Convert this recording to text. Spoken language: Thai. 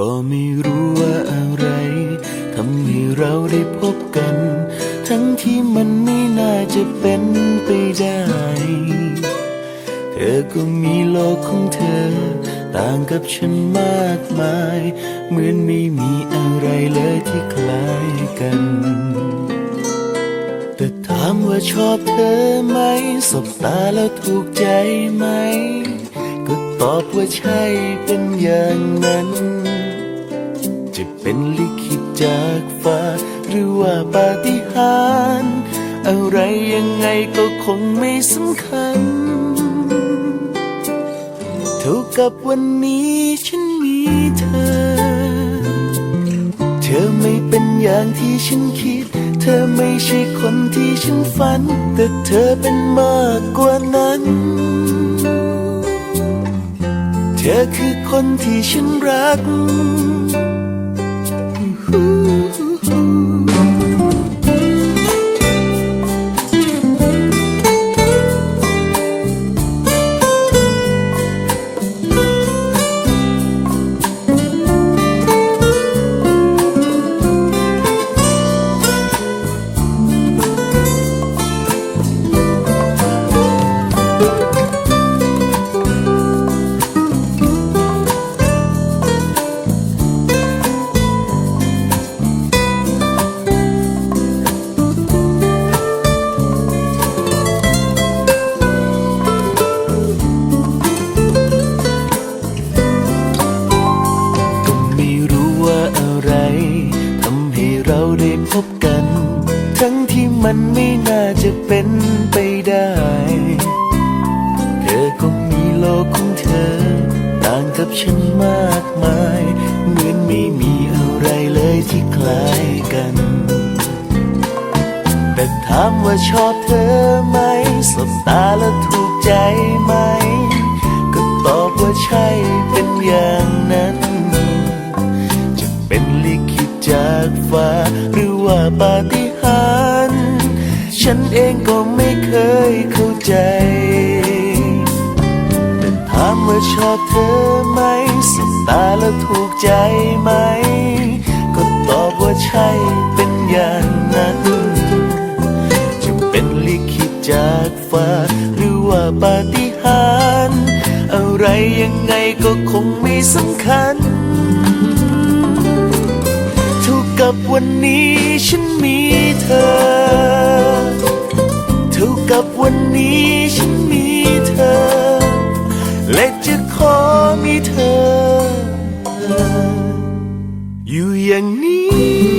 ก็ไม่รู้ว่าอะไรทำให้เราได้พบกัน ทั้งที่มันไม่น่าจะเป็นไปได้ เธอก็มีโลกของเธอ ต่างกับฉันมากมาย เหมือนไม่มีอะไรเลยที่คล้ายกัน แต่ถามว่าชอบเธอไหม สบตาแล้วถูกใจไหม ก็ตอบว่าใช่เป็นอย่างนั้น จะเป็นลิขิตจากฟ้า หรือว่าปาฏิหาริย์อะไรยังไงก็คงไม่สำคัญ เท่ากับวันนี้ฉันมีเธอ เธอไม่เป็นอย่างที่ฉันคิด เธอไม่ใช่คนที่ฉันฝัน แต่เธอเป็นมากกว่านั้น เธอคือคนที่ฉันรัก ไรทำให้เราได้พบกัน ทั้งที่มันไม่น่าจะเป็นไปได้ เธอก็มีโลกของเธอ ต่างกับฉันมากมาย เหมือนไม่มีอะไรเลยที่คล้ายกัน แต่ถามว่าชอบเธอไหมสบตาแล้วถูกใจไหม ก็ตอบว่าใช่เป็นอย่างนั้นากฟ้า หรือว่าปาฏิหาริย์ฉันเองก็ไม่เคยเข้าใจ แต่ถามว่าชอบเธอไหมสบตาแล้วถูกใจไหม ก็ตอบว่าใช่เป็นอย่างนั้น จะเป็นลิขิตจากฟ้า หรือว่าปาฏิหาริย์อะไรยังไงก็คงไม่สำคัญ กับวันนี้ฉันมีเธอ เท่ากับวันนี้ฉันมีเธอ และจะขอมีเธอ อยู่อย่างนี้